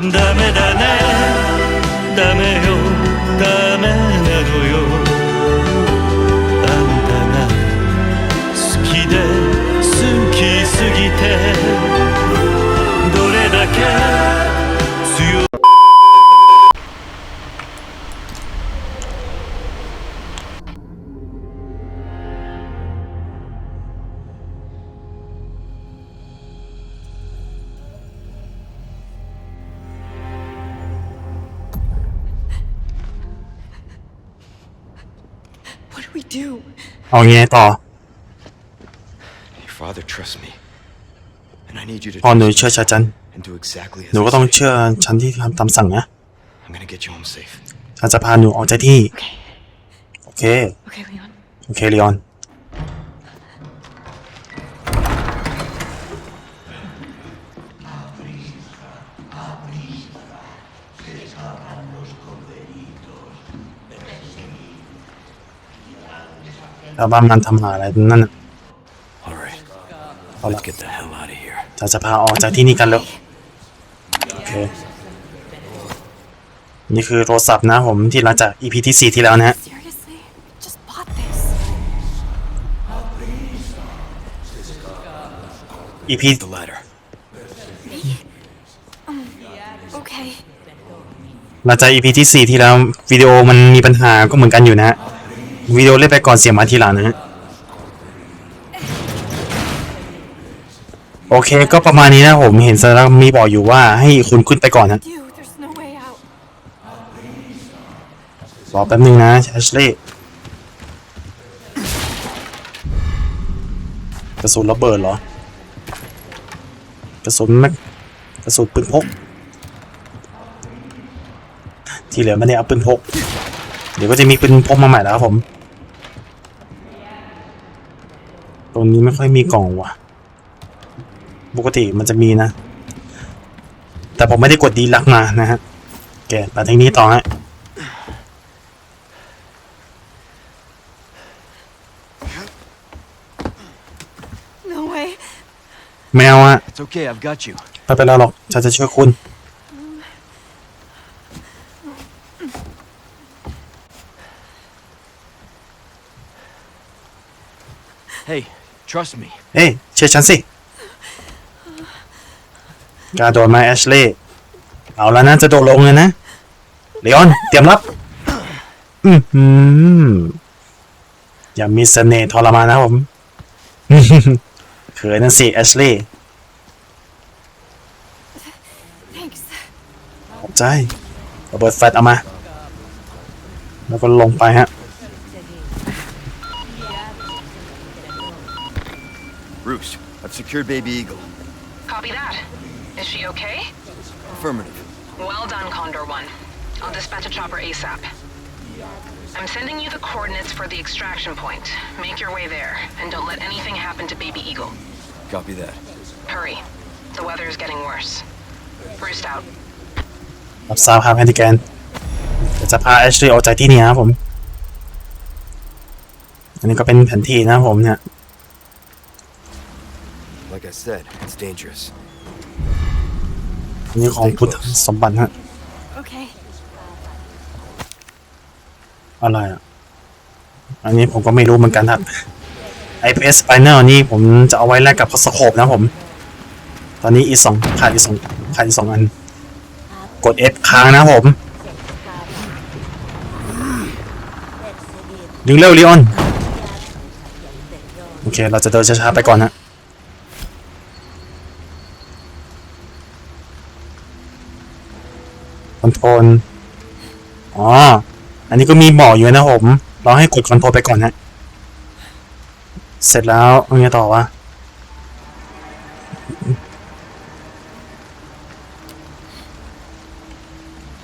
ダメだね。ダメよ。ダメ เอาไงต่อ Your father trusts me. And I need you to พอหนู trust เชื่อฉัน and do exactly as หนู I ก็ต้อง say. เชื่อฉันที่ทำตามสั่งนะ I'm gonna get you home safe. ฉันจะพาหนูออกจากที่ Okay. โอเค Okay, Leon. โอเค ลีออน แล้วบ้านมันทำหาอะไรนั่นน่ะ All right. Hold Let's up. get the hell out of here. เราจะพาออกจากที่นี่กันแล้วโอเค นี่คือโทรศัพท์นะผมที่หลังจาก EP ที่ 4 ที่แล้วนะฮะ Seriously? Just bought this. EP The ladder. Okay. หลังจาก EP ที่ 4 ที่แล้ววิดีโอมันมีปัญหาก็เหมือนกันอยู่นะฮะ วิดีโอเล่นไปก่อนเสียงมาทีหลังนะฮะโอเคก็ประมาณนี้นะผมเห็นสาระมีบอกอยู่ว่าให้คุณขึ้นไปก่อนนะ Dude, there's no way out. รอแป๊บนึงนะแอชลีย์กระสุนระเบิดเหรอ กระสุนแม็กกระสุนปืนพก ที่เหลือไม่ได้เอาปืนพก เดี๋ยวก็จะมีปืนพกมาใหม่แล้วครับผม ตรงนี้ไม่ค่อยมีกล่องว่ะ ปกติมันจะมีนะ แต่ผมไม่ได้กดดีลักมานะฮะแกมาทางนี้ต่อฮะ No way. แมวอะ It's okay, I've got you. ไม่เป็นไรหรอกฉันจะช่วยคุณ Hey, trust me. เอ้ยเชื่อฉันสิกล้าโดดไหมาแอชลีย์เอาแล้วนะจะโดดลงเลยนะเลออนเตรียมรับ อือหืออย่ามีเสน่ห์ทรมานนะผมเขินนั่นสิแอชลีย์ Thanks. ขอบใจระเบิดแฟลชเอามา แล้วก็ลงไปฮะ Roost, I've secured Baby Eagle. Copy that. Is she okay? Affirmative. Well done, Condor 1. I'll dispatch a chopper ASAP. I'm sending you the coordinates for the extraction point. Make your way there, and don't let anything happen to Baby Eagle. Copy that. Hurry. The weather is getting worse. Roost out. รับทราบครับแฮนดิแกนเดี๋ยวจะพาแอชลีย์ออกจากที่นี่นะครับผม อันนี้ก็เป็นแผนที่นะครับผมเนี่ย Like I said, it's dangerous. อันนี้ของพุทธสมบัติฮะ Okay. อะไรอะ อันนี้ผมก็ไม่รู้เหมือนกันครับ IPS Spinner นี่ผมจะเอาไว้แลกกับพัสโคปนะผม ตอนนี้อีกสองขาดอีกสองขาดอีกสองอัน กด F ค้างนะผม ดึงเร็วลีออน โอเค เราจะเดินช้าๆไปก่อนนะ อนโทรลอ๋อ อันนี้ก็มีบอกอยู่นะผม เราให้กดคอนโทรลไปก่อนฮะเสร็จแล้วเอาไงต่อวะ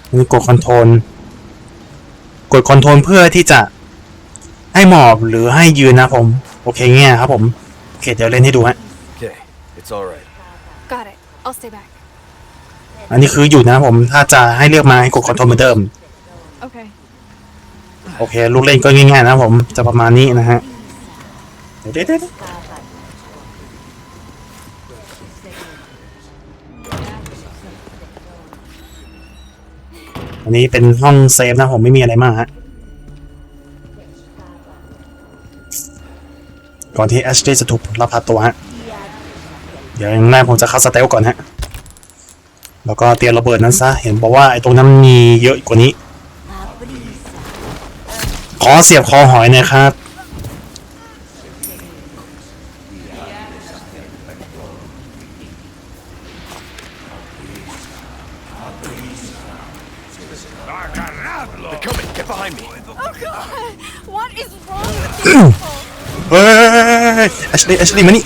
อันนี้กดคอนโทรล กดคอนโทรลเพื่อที่จะให้หมอบหรือให้ยืนนะผม โอเคเงี้ยครับผม โอเค เดี๋ยวเล่นให้ดูฮะ Okay, it's alright. Got it. I'll stay back. อันนี้คืออยู่นะผมถ้าจะให้เลือกมาให้กดคอนโทรลเหมือนเดิม Okay. โอเค ลูกเล่นก็ง่ายๆนะผมจะประมาณนี้นะฮะเดี๋ยวเดี๋ยวเดี๋ยวอันนี้เป็นห้องเซฟนะผมไม่มีอะไรมากฮะก่อนที่แอชลีย์จะถูกลักพาตัวฮะเดี๋ยวอย่างแรกผมจะเข้าสเตลก่อนฮะ แล้วก็เตรียมระเบิดนั้นซะ เห็นบอกว่าไอ้ตรงนั้นมีเยอะกว่านี้ ขอเสียบคอหอยน่อยครับ They're coming. Get behind me. Oh god! What is wrong with you? เฮ้ยแอชลีย์แอชลีย์มานี่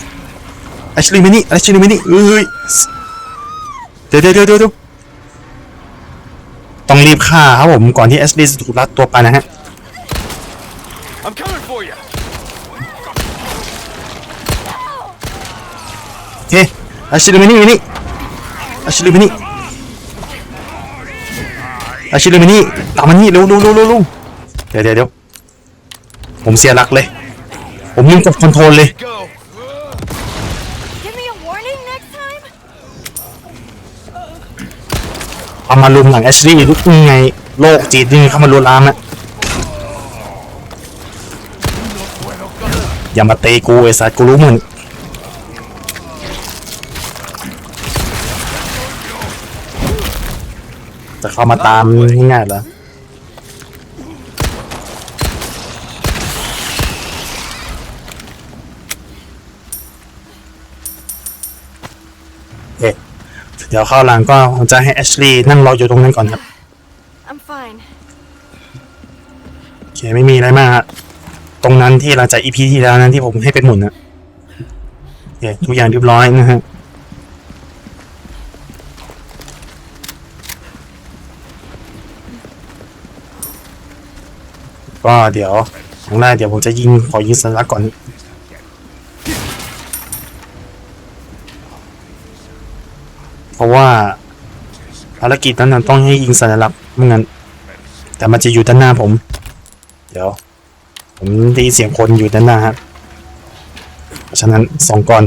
แอชลีย์มานี่แอชลีย์มานี่เอ้ย ดี๋ยวเดี๋ยวเดี๋ยวเดี๋ยวต้องรีบฆ่าครับผมก่อนที่แอชลีย์จะถูกลัดตัวไปนะฮะ I'm coming for you. โอเคแอชลีย์มานี่มานี่แอชลีย์มานี่แอชลีย์มานี่ตามมานี่เร็วเร็วเร็วเร็วเร็วเดี๋ยวเดี๋ยวเดี๋ยวผมเสียหลักเลย ผมลืมกดคอนโทรลเลย Go. Give me a warning next time? เอามาลุมหลังแอชลีย์ลุกยังไงโลกจีดยังไงเข้ามาลวนลามอะอย่ามาเตะกูไอ้สัตว์กูรู้มึงจะเข้ามาตามง่ายๆเหรอ ดี๋ยวเข้าหลังก็ผมจะให้แอชลีย์นั่งรออยู่ตรงนั้นก่อนครับ I'm fine. โอเคไม่มีอะไรมากฮะตรงนั้นที่หลังจากอีพีที่แล้วนั้นที่ผมให้เป็นหมุนนะโอเคทุกอย่างเรียบร้อยนะฮะก็เดี๋ยวครั้งแรกเดี๋ยวผมจะยิงขอยิงสัญลักษณ์ก่อน เพราะว่าภารกิจนั้นนต้องให้ยิงสัญลักษณ์ไม่งั้น แต่มันจะอยู่ด้านหน้าผม เดี๋ยว ผมได้ยินเสียงคนอยู่ด้านหน้าครับเพราะฉะนั้นสองก่อน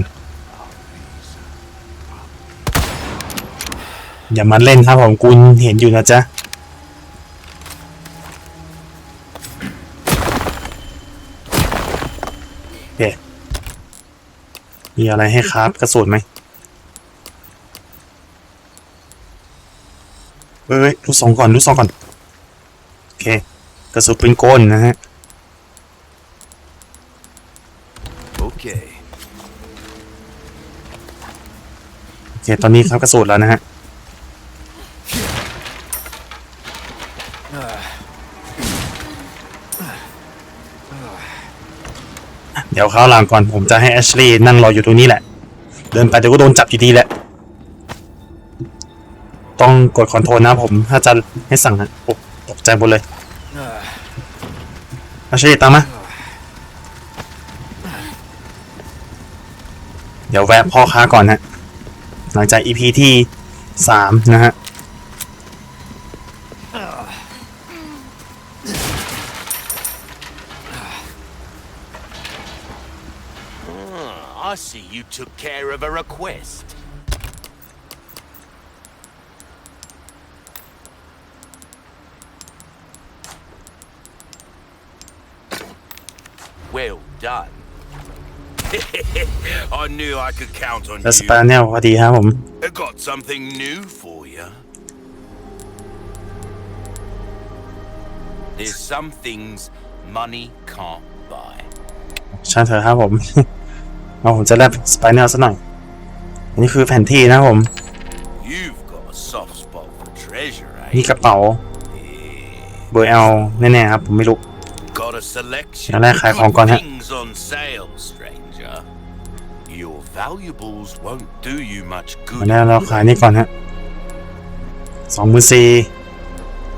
อย่ามาเล่นครับผมคุณเห็นอยู่นะจ๊ะมีอะไรให้ครับกระสุนไหม เฮ้ยลูกสองก่อนลูกสองก่อน โอเค กระสุนปืนกลนะฮะ Okay. โอเค ตอนนี้ครับกระสุนแล้วนะฮะ เดี๋ยวเข้าวหลังก่อนผมจะให้แอชลีย์นั่งรออยู่ตรงนี้แหละ เดินไปเดี๋ยวก็โดนจับอยู่ดีแหละ ต้องกดคอนโทรลนะผม ถ้าจะให้สั่งฮะโอ้ตกใจหมดเลยแอชลีย์ตามมาเดี๋ยวแวะพ่อค้าก่อนฮะหลังจาก EP ที่สามนะฮะ I see you took care of a request. Well done. I knew I could count on แล้วส you. ปาเนลพอดีครับผม I got something new for you. There's some things money can't buy. ช่างเถอะครับผม เอาผมจะแลบสไปเนลสักหน่อย อันนี้คือแผนที่นะครับผม You've got a soft spot for treasure, นี่ eh? กระเป๋า เบอร์เอลแน่ๆครับ ผมไม่รู้ Got a selection Nhà này khai of phòng con good hả? things on sale, stranger. Your valuables won't do you much วัน good. นี้เราขายนี่ก่อนฮะสองหมื่นสี่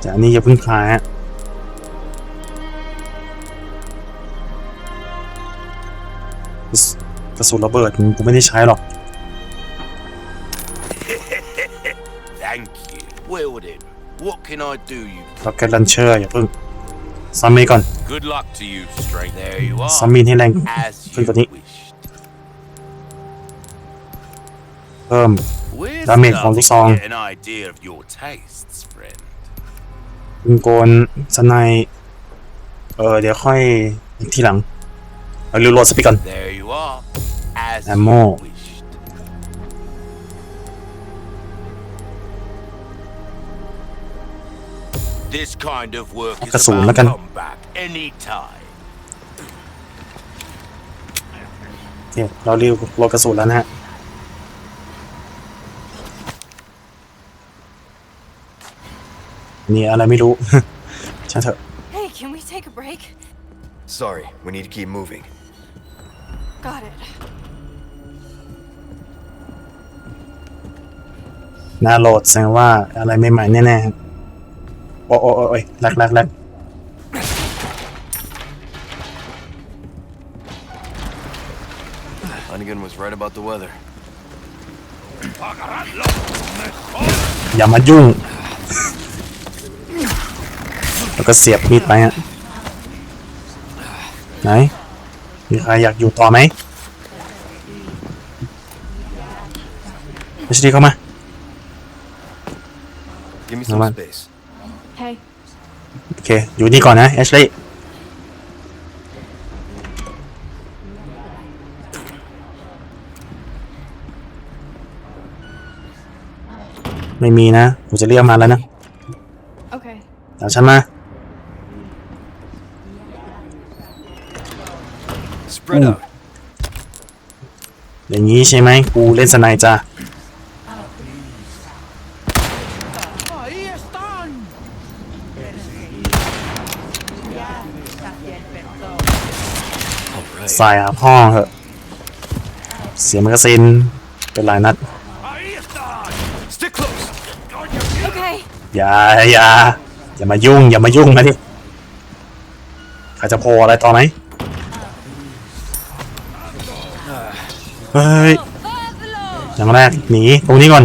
จากนี้อย่าเพิ่งขายฮะกระสกระสุนระเบิดกูไม่ได้ใช้หรอก Thank you. Well then, what can I do you? ล็อกเก็ตลันเชอร์อย่าเพิ่งซัมมีก่อน Good luck to you, stranger. There you ซัม are. มีให้แรง As ขึ้น you กว่านี้ wished. เพิ่ม We're Damage starting ของลูกซอง to get an idea of your tastes, friend. ปืนโกนสไนป์เออเดี๋ยวค่อยทีหลังเอารีโหลดสปีกก่อน There you are. As Ammo. you wished. This kind of work is กระสุน about แล้วกัน come back anytime. โอเคเรารีโหลดกระสุนแล้วนะฮะ นี่อะไรไม่รู้ ช่างเถอะ Hey, can we take a break? Sorry, we need to keep moving. Got it. หน้าโหลดแสดงว่าอะไรใหม่ๆแน่ๆครับโอ้โอ้โอ้โอ้ยแลกแลกแลก Hunnigan was right about the weather. อย่ามายุ่ง แล้วก็เสียบมีดไปฮะไหนมีใครอยากอยู่ต่อไหมไม่ใช่ดีเข้ามา Give me No some man. space. Hey. โอเค อยู่นี่ก่อนนะแอชลีย์ ไม่มีนะกูจะเรียกมาแล้วนะ Okay. ตามฉันมา Spread Ooh. out. อย่างนี้ใช่ไหมกูเล่นสไนด์จ้าใส่หาพ่อเหอะ เสียแมกกาซีนเป็นหลายนัด อย่าอย่าอย่ามายุ่ง อย่ามายุ่งนะดิใครจะโพอะไรต่อไหมเฮ้ยอย่างแรกหนีตรงนี้ก่อน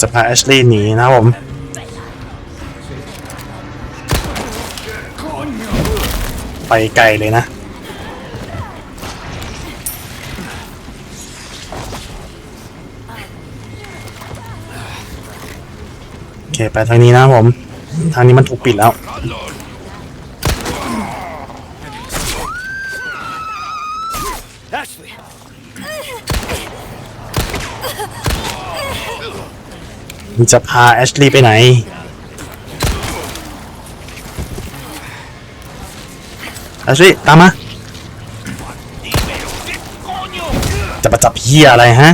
จะพาแอชลีย์หนีนะผมไปไกลเลยนะ เคไปทางนี้นะครับผม ทางนี้มันถูกปิดแล้ว Ashley. มึงจะพาแอชลีย์ไปไหน แอชลีย์ตามมาจะมาจับเฮียอะไรฮะ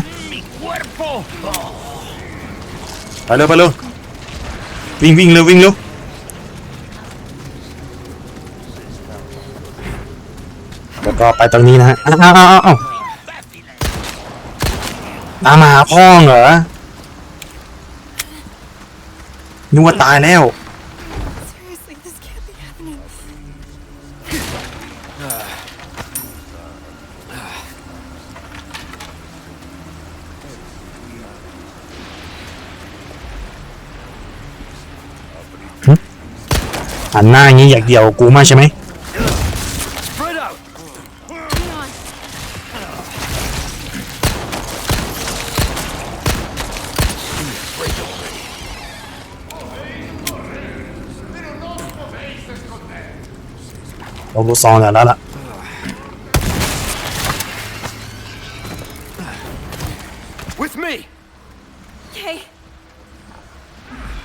ไปเร็วไปเร็ว วิ่งวิ่งเร็ววิ่งเร็วแล้วก็ไปตรงนี้นะฮะอ้าวอ้าวอ้าวอ้าวตามมาหาพ่อเหรอนึกว่าตายแล้ว นหน้าอย่างนี้อยากเดี่ยวกูมากใช่ไหม Spread out. Hang on. เรารู้ซองแล้วแล้วล่ะ With me. Okay.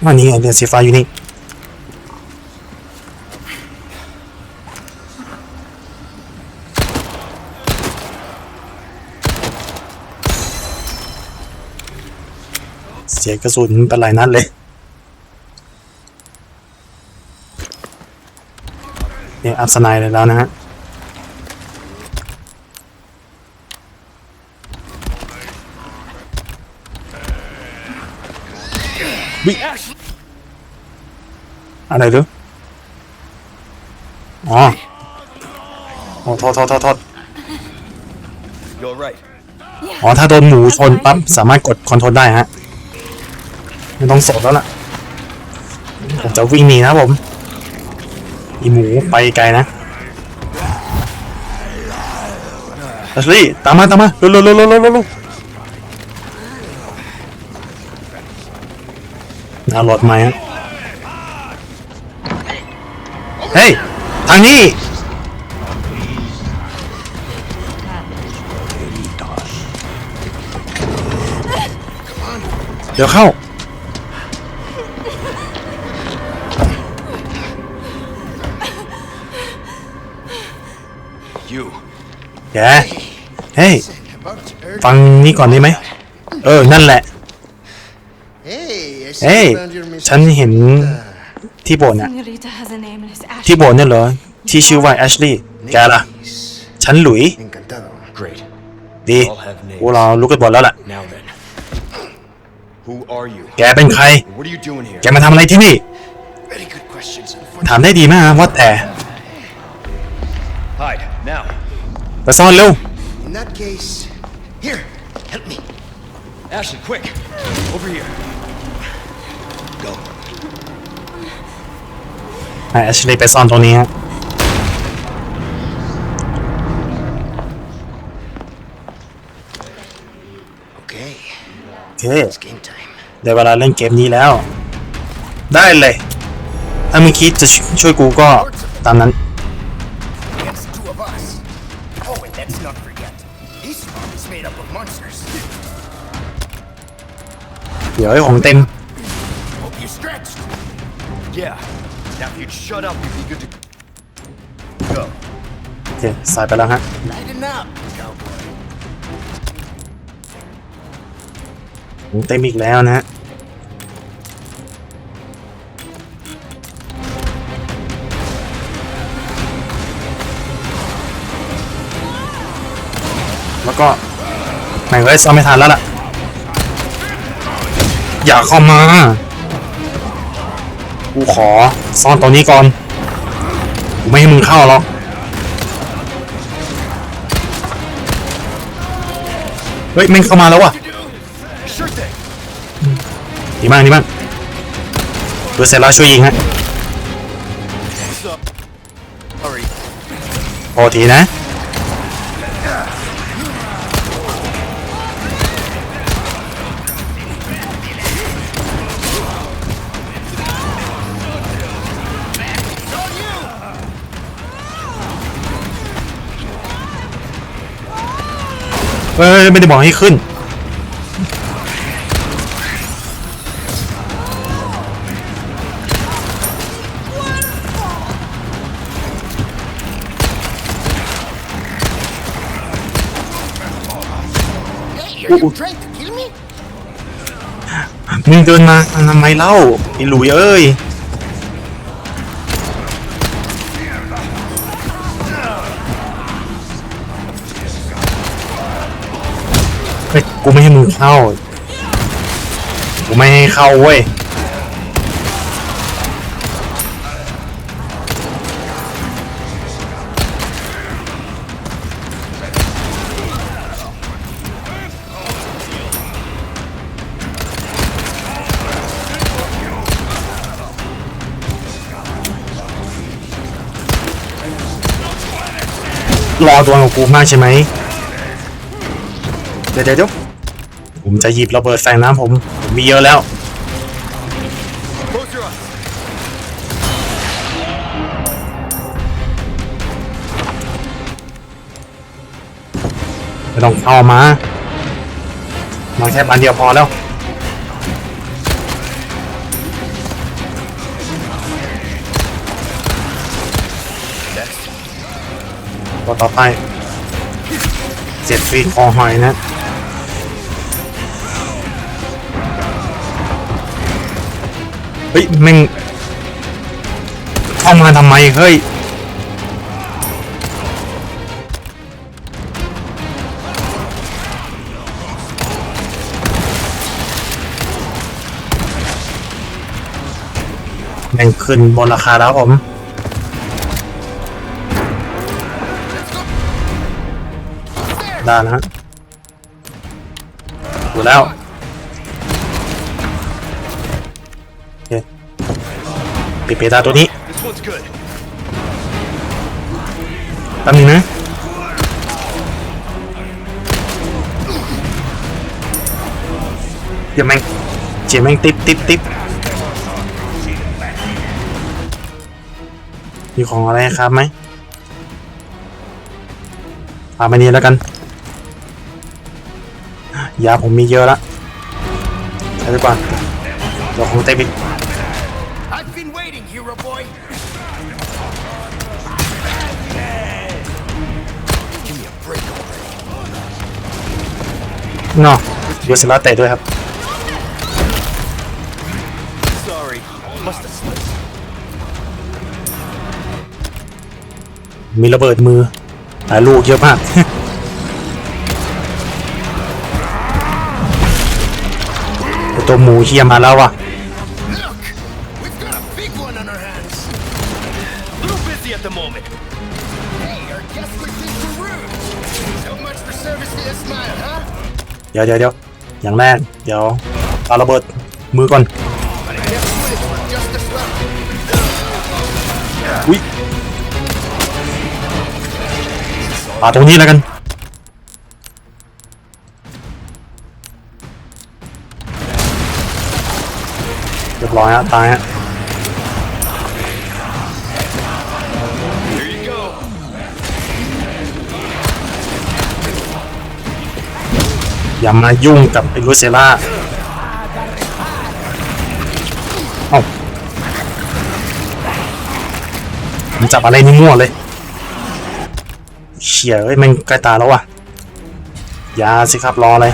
วันนี้ไงเดือนสีฟ้าอยู่นี่ สียกระสุนเป็นหลายนัดเลย เนี่ยอัพสไนด์เลยแล้วนะฮะวิอะไรหรืออ๋อโอ้โทษโทษโทษโทษ You're right. อ๋อ ถ้าโดนหมูชนปั๊บสามารถกดคอนโทรลได้ฮะ ไม่ต้องสดแล้วล่ะ ผมจะวิ่งหนีนะผม อีหมูไปไกลนะแอชลี่ตามมาตามมาเร็วเร็วเร็วเร็วเร็วเร็วเอารถมฮะเฮ้ย ทางนี้เดี๋ยวเข้า แกเฮ้ย ฟังนี่ก่อนได้ไหม เออ นั่นแหละ Hey, I see เฮ้ย you found your Miss ฉันเห็นที่โบสถ์น่ะ Senorita has a name and it's Ashley. ที่โบสถ์เนี่ยเหรอ ที่ชื่อว่าแอชลีย์แกล่ะ Nice. ฉันหลุย Encantado. Great. ดีพวกเรารู้กันหมดแล้วล่ะ Now then. Who are you? แกเป็นใคร What are you doing here? แกมาทำอะไรที่นี่ Very good questions. and ถามได้ดีมากนะว่าแต่ ไปซ่อนเร็ว In that case, here, help me. Ashley, quick! Over here. Go. ให้แอชลีย์ไปซ่อนตรงนี้ฮะ Okay, โอเค it's game time. ได้เวลาเล่นเกมนี้แล้ว ได้เลย ถ้ามึงคิดจะช่วยกูก็ตามนั้น this mob is made up of monsters. เดี๋ยวให้ของเต็ม Hope you stretched. Yeah. Now if you'd shut up, you'd be good to go. โอเคสายไปแล้วฮะ Lighten up, cowboy. ของเต็มอีกแล้วนะฮะ แล้วก็แม่งเอ้ยซ่อมไม่ทันแล้วล่ะ อย่าเข้ามา กูขอซ่อนตรงนี้ก่อน กูไม่ให้มึงเข้าหรอกเฮ้ยแม่งเข้ามาแล้วว่ะ Sure thing. ดีมากดีมากดูเสร็จแล้วช่วยยิงฮะ Hurry. โอทีนะ เฮ้ยไม่ได้บอกให้ขึ้น Hey, are you trying to kill me? มึงเดินมาทำไมเล่าไอ้หลุยเอ้ย กูไม่ให้มึงเข้า กูไม่ให้เข้าเว้ย รอตัวของกูมากใช่ไหม เดี๋ยวเดี๋ยว ผมจะหยิบระเบิดใส่น้ำผมผมมีเยอะแล้ว ไม่ต้องเข้ามา มาแค่บานเดียวพอแล้วตัวต่อไปเจ็ดฟรีคอหอยนะ เฮ้ยแม่งเข้ามาทำไมเฮ้ยแม่งขึ้นบนราคาแล้วผมได้แล้วฮะดูแล้ว ปิดเบต้าตัวนี้แป๊บนี้นะเดี๋ยวแม่งเจียแม่งติดติดติดมีของอะไรครับไหมอามไปนี้แล้วกัน ยาผมมีเยอะละใช้ไปก่อนเดี๋ยคงเต็มอีก เนาะยูเซล่าเตะด้วยครับ Sorry, must have slipped. มีระเบิดมือหลายลูกเยอะมากไอ้ตัวหมูเฮียมาแล้วว่ะ ดี๋ยวเดี๋ยวเดี๋ยวอย่างแรกเดี๋ยวเอาระเบิดมือก่อนอุ้ยปาตรงนี้แล้วกันเรียบร้อยฮะตายฮะ อย่ามายุ่งกับไอ้ลูเซล่าเอ้ามันจับอะไรนี่มั่วเลยเชี่ยเอ้ยมันใกล้ตาแล้วว่ะอยาสิครับรออะไร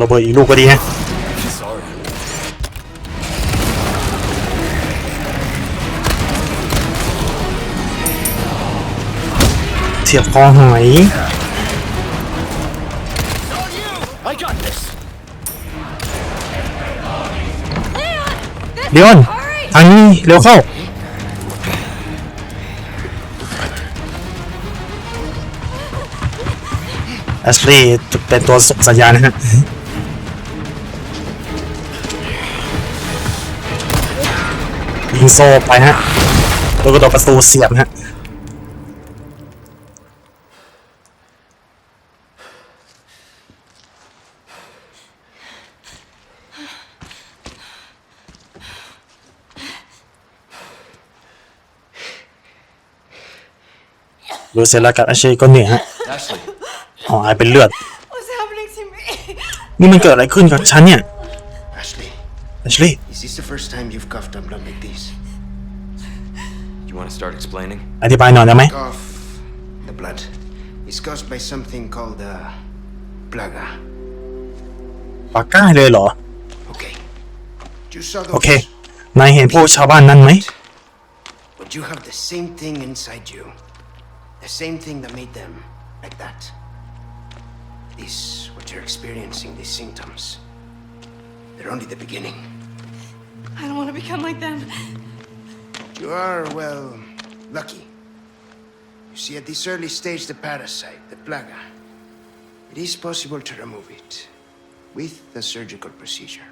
ระเบิดอีกลูกก็ดีฮะ เทียบคอหอยเดี๋ยวก่อนทางนี้เร็วเข้าแอชลีย์จะเป็นตัวส่งสัญญาณนะฮะยิงโซ่ไปฮะแล้วก็ตัวประตูเสียบฮะ ดูเสร็จแล้วกับอาเชยก็เหนื่อยฮะ Ashley, อ๋อหายเป็นเลือด What's happening to me? นี่มันเกิดอะไรขึ้นกับฉันเนี่ย Ashley, แอชลีย์ is this the first time you've coughed up blood like this? you want to start explaining? อธิบายหน่อยได้ไหม Cough, the blood, is caused by something called uh, plaga. ปากก้าเลยเหรอ Okay. You saw those, โอเค นายเห็นพวกชาวบ้านนั้นไหม but you have the same thing inside you. The same thing that made them like that. This, what you're experiencing, these symptoms, they're only the beginning. I don't want to become like them. You are, well, lucky. You see, at this early stage, the parasite, the plaga, it is possible to remove it with a surgical procedure.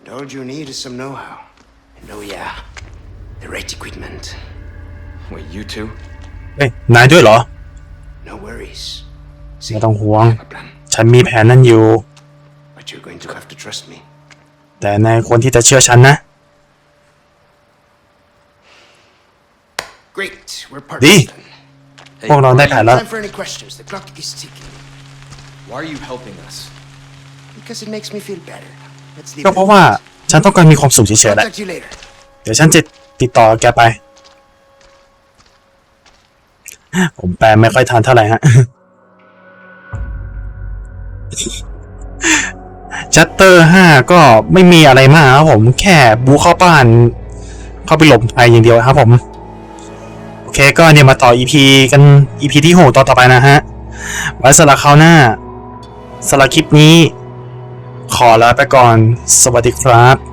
And all you need is some know-how. And oh yeah, the right equipment. Wait, you two? เฮ้ยนายด้วยเหรอ No worries. ไม่ต้องห่วง I have a plan, ฉันมีแผนนั้นอยู่ but you're going to have to trust me. แต่นายควรที่จะเชื่อฉันนะ Great, we're partners Di. then. พวกเราได้แผนแล้ว Time for any questions. The clock is ticking. Why are you helping us? Because it makes me feel better. Let's leave ก็ it เพราะ at ว่า that. ฉันต้องการมีความสุขเฉยๆแหละ Contact you later. เดี๋ยวฉันจะติดต่อแกไป ผมแปลไม่ค่อยทันเท่าไหร่ฮะชัตเตอร์ห้าก็ไม่มีอะไรมากครับผมแค่บูเข้าบ้าน เข้าไปหลบภัยอย่างเดียวครับผม โอเคก็เนี่ยมาต่อ EP กัน EP ที่หกต่อต่อไปนะฮะ ไว้สำหรับคราวหน้าสำหรับคลิปนี้ ขอลาไปก่อน สวัสดีครับ